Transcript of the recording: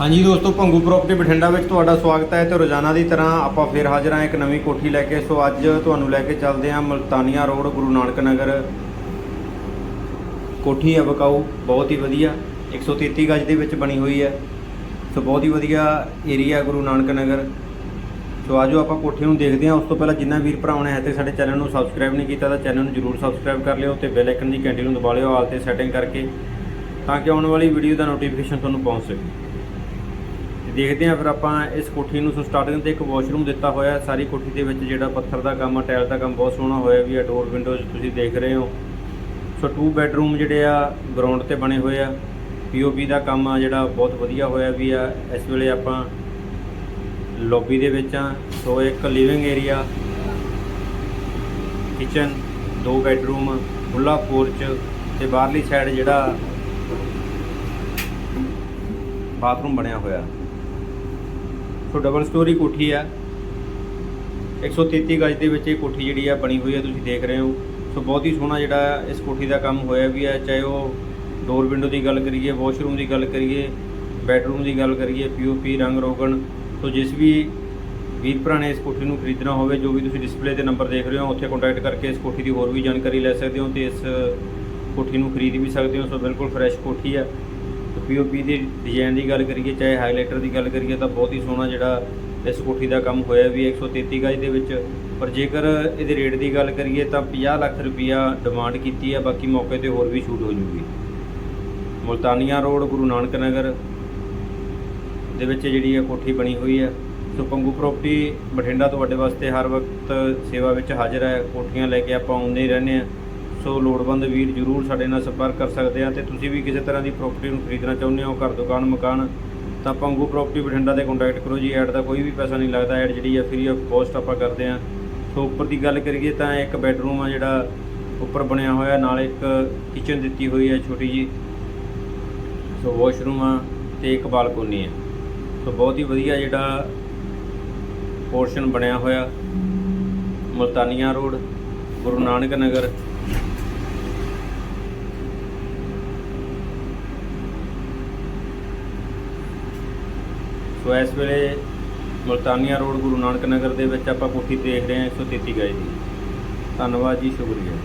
ਹਾਂਜੀ ਦੋਸਤੋ, ਭੰਗੂ ਪ੍ਰਾਪਰਟੀ ਬਠਿੰਡਾ ਵਿੱਚ ਤੁਹਾਡਾ ਸਵਾਗਤ ਹੈ ਤੇ ਰੋਜ਼ਾਨਾ ਦੀ ਤਰ੍ਹਾਂ ਆਪਾਂ ਫੇਰ ਹਾਜ਼ਰ ਹਾਂ ਇੱਕ ਨਵੀਂ ਕੋਠੀ ਲੈ ਕੇ। ਸੋ ਅੱਜ ਤੁਹਾਨੂੰ ਲੈ ਕੇ ਚੱਲਦੇ ਹਾਂ ਮਲਤਾਨੀਆ ਰੋਡ, ਗੁਰੂ ਨਾਨਕ ਨਗਰ। ਕੋਠੀ ਹੈ ਬਕਾਊ, ਬਹੁਤ ਹੀ ਵਧੀਆ। 133 ਗਜ ਦੇ ਵਿੱਚ ਬਣੀ ਹੋਈ ਹੈ। ਸੋ ਬਹੁਤ ਹੀ ਵਧੀਆ ਏਰੀਆ ਗੁਰੂ ਨਾਨਕ ਨਗਰ। ਸੋ ਆਜੋ ਆਪਾਂ ਕੋਠੀ ਨੂੰ ਦੇਖਦੇ ਹਾਂ। ਉਸ ਤੋਂ ਪਹਿਲਾਂ ਜਿੰਨਾ ਵੀਰ ਭਰਾਵਾਂ ਨੇ ਹੈ ਤੇ ਸਾਡੇ ਚੈਨਲ ਨੂੰ ਸਬਸਕ੍ਰਾਈਬ ਨਹੀਂ ਕੀਤਾ ਤਾਂ ਚੈਨਲ ਨੂੰ ਜਰੂਰ ਸਬਸਕ੍ਰਾਈਬ ਕਰ ਲਿਓ ਤੇ ਬੈਲ ਆਈਕਨ ਦੀ ਘੰਟੀ ਨੂੰ ਦਬਾ ਲਿਓ, ਆਲ ਤੇ ਸੈਟਿੰਗ ਕਰਕੇ, ਤਾਂ ਕਿ ਆਉਣ ਵਾਲੀ ਵੀਡੀਓ ਦਾ ਨੋਟੀਫਿਕੇਸ਼ਨ ਤੁਹਾਨੂੰ ਪਹੁੰਚ ਸਕੇ। ਦੇਖਦੇ ਹਾਂ ਫਿਰ ਆਪਾਂ ਇਸ ਕੋਠੀ ਨੂੰ, ਸੋ ਸਟਾਰਟਿੰਗ ਤੇ ਇੱਕ ਵਾਸ਼ਰੂਮ ਦਿੱਤਾ ਹੋਇਆ ਸਾਰੀ ਕੋਠੀ ਦੇ ਵਿੱਚ ਜਿਹੜਾ ਪੱਥਰ ਦਾ ਕੰਮ ਆ ਟਾਇਲ ਦਾ ਕੰਮ ਬਹੁਤ ਸੋਹਣਾ ਹੋਇਆ ਵੀ ਆ ਡੋਰ ਵਿੰਡੋਜ਼ ਤੁਸੀਂ ਦੇਖ ਰਹੇ ਹੋ। ਸੋ ਟੂ ਬੈਡਰੂਮ ਜਿਹੜੇ ਆ ਗਰਾਊਂਡ ਤੇ ਬਣੇ ਹੋਏ ਆ। ਪੀਓਪੀ ਦਾ ਕੰਮ ਆ, ਜਿਹੜਾ ਬਹੁਤ ਵਧੀਆ ਹੋਇਆ ਵੀ ਆ। ਇਸ ਵੇਲੇ ਆਪਾਂ ਲੌਬੀ ਦੇ ਵਿੱਚ ਆ। ਸੋ ਇੱਕ ਲਿਵਿੰਗ ਏਰੀਆ ਕਿਚਨ ਦੋ ਬੈਡਰੂਮ ਖੁੱਲਾ ਪੋਰਚ ਤੇ ਬਾਹਰਲੀ ਸਾਈਡ ਜਿਹੜਾ ਬਾਥਰੂਮ ਬਣਿਆ ਹੋਇਆ। ਸੋ ਡਬਲ ਸਟੋਰੀ ਕੋਠੀ ਆ। 133 ਗਜ ਦੇ ਵਿੱਚ ਇਹ ਕੋਠੀ ਜਿਹੜੀ ਆ ਬਣੀ ਹੋਈ ਆ, ਤੁਸੀਂ ਦੇਖ ਰਹੇ ਹੋ। ਸੋ ਬਹੁਤ ਹੀ ਸੋਹਣਾ ਜਿਹੜਾ ਇਸ ਕੋਠੀ ਦਾ ਕੰਮ ਹੋਇਆ ਵੀ ਆ, ਚਾਹੇ ਉਹ ਡੋਰ ਵਿੰਡੋ ਦੀ ਗੱਲ ਕਰੀਏ ਵਾਸ਼ਰੂਮ ਦੀ ਗੱਲ ਕਰੀਏ ਬੈਡਰੂਮ ਦੀ ਗੱਲ ਕਰੀਏ ਪੀਓਪੀ ਰੰਗ ਰੋਗਣ। ਸੋ ਜਿਸ ਵੀ ਵੀਰ ਭਰਾ ਨੇ ਇਸ ਕੋਠੀ ਨੂੰ ਖਰੀਦਣਾ ਹੋਵੇ, ਜੋ ਵੀ ਤੁਸੀਂ ਡਿਸਪਲੇ ਤੇ ਨੰਬਰ ਦੇਖ ਰਹੇ ਹੋ, ਉੱਥੇ ਕੰਟੈਕਟ ਕਰਕੇ ਇਸ ਕੋਠੀ ਦੀ ਹੋਰ ਵੀ ਜਾਣਕਾਰੀ ਲੈ ਸਕਦੇ ਹੋ ਤੇ ਇਸ ਕੋਠੀ ਨੂੰ ਖਰੀਦ ਵੀ ਸਕਦੇ ਹੋ। ਸੋ ਬਿਲਕੁਲ ਫਰੈਸ਼ ਕੋਠੀ ਆ। ਪੀਓਪੀ ਦੀ ਡਿਜ਼ਾਈਨ ਦੀ ਗੱਲ ਕਰੀਏ, ਚਾਹੇ ਹਾਈਲਾਈਟਰ ਦੀ ਗੱਲ ਕਰੀਏ, ਤਾਂ ਬਹੁਤ ਹੀ ਸੋਹਣਾ ਜਿਹੜਾ ਇਸ ਕੋਠੀ ਦਾ ਕੰਮ ਹੋਇਆ ਵੀ ਹੈ 133 ਗਜ ਦੇ ਵਿੱਚ। ਪਰ ਜੇਕਰ ਇਹਦੇ ਰੇਟ ਦੀ ਗੱਲ ਕਰੀਏ, ਤਾਂ 50 ਲੱਖ ਰੁਪਈਆ ਡਿਮਾਂਡ ਕੀਤੀ ਹੈ, ਬਾਕੀ ਮੌਕੇ ਤੇ ਹੋਰ ਵੀ ਛੂਟ ਹੋ ਜੂਗੀ। ਮੁਲਤਾਨੀਆ ਰੋਡ, ਗੁਰੂ ਨਾਨਕ ਨਗਰ ਦੇ ਵਿੱਚ ਜਿਹੜੀ ਹੈ ਕੋਠੀ ਬਣੀ ਹੋਈ ਹੈ। ਸੋ ਪੰਗੂ ਪ੍ਰਾਪਰਟੀ ਬਠਿੰਡਾ ਤੁਹਾਡੇ ਵਾਸਤੇ ਹਰ ਵਕਤ ਸੇਵਾ ਵਿੱਚ ਹਾਜ਼ਰ ਹੈ। ਕੋਠੀਆਂ ਲੈ ਕੇ ਆਪਾਂ ਆਉਂਦੇ ਹੀ ਰਹਿੰਦੇ ਆ ਸੋ ਲੋੜਵੰਦ ਵੀਰ ਜਰੂਰ ਸਾਡੇ ਨਾਲ ਸੰਪਰਕ ਕਰ ਸਕਦੇ ਆ ਤੇ ਤੁਸੀਂ ਵੀ ਕਿਸੇ ਤਰ੍ਹਾਂ ਦੀ ਪ੍ਰਾਪਰਟੀ ਨੂੰ ਖਰੀਦਣਾ ਚਾਹੁੰਦੇ ਹੋ, ਘਰ, ਦੁਕਾਨ, ਮਕਾਨ, ਤਾਂ ਪੰਗੂ ਪ੍ਰਾਪਰਟੀ ਬਠਿੰਡਾ ਤੇ ਕੰਟੈਕਟ ਕਰੋ ਜੀ। ਐਡ ਦਾ ਕੋਈ ਵੀ ਪੈਸਾ ਨਹੀਂ ਲੱਗਦਾ। ਐਡ ਜਿਹੜੀ ਆ ਫ੍ਰੀ ਆਫ ਕੋਸਟ ਆਪਾਂ ਕਰਦੇ ਆ। ਸੋ ਉੱਪਰ ਦੀ ਗੱਲ ਕਰੀਏ ਤਾਂ ਇੱਕ ਬੈਡਰੂਮ ਆ ਜਿਹੜਾ ਉੱਪਰ ਬਣਿਆ ਹੋਇਆ, ਨਾਲ ਇੱਕ ਕਿਚਨ ਦਿੱਤੀ ਹੋਈ ਹੈ ਛੋਟੀ ਜੀ। ਸੋ ਵਾਸ਼ਰੂਮ ਆ ਤੇ ਇੱਕ ਬਾਲਕੋਨੀ ਆ। ਸੋ ਬਹੁਤ ਹੀ ਵਧੀਆ ਜਿਹੜਾ ਪੋਰਸ਼ਨ ਬਣਿਆ ਹੋਇਆ। ਮੁਲਤਾਨੀਆ ਰੋਡ, ਗੁਰੂ ਨਾਨਕ ਨਗਰ। ਸੋ ਇਸ ਵੇਲੇ ਮੁਲਤਾਨੀਆ ਰੋਡ ਗੁਰੂ ਨਾਨਕ ਨਗਰ ਦੇ ਵਿੱਚ ਆਪਾਂ ਕੋਠੀ ਦੇਖ ਰਹੇ ਹਾਂ 133 ਗਜ ਦੀ ਧੰਨਵਾਦ ਜੀ, ਸ਼ੁਕਰੀਆ।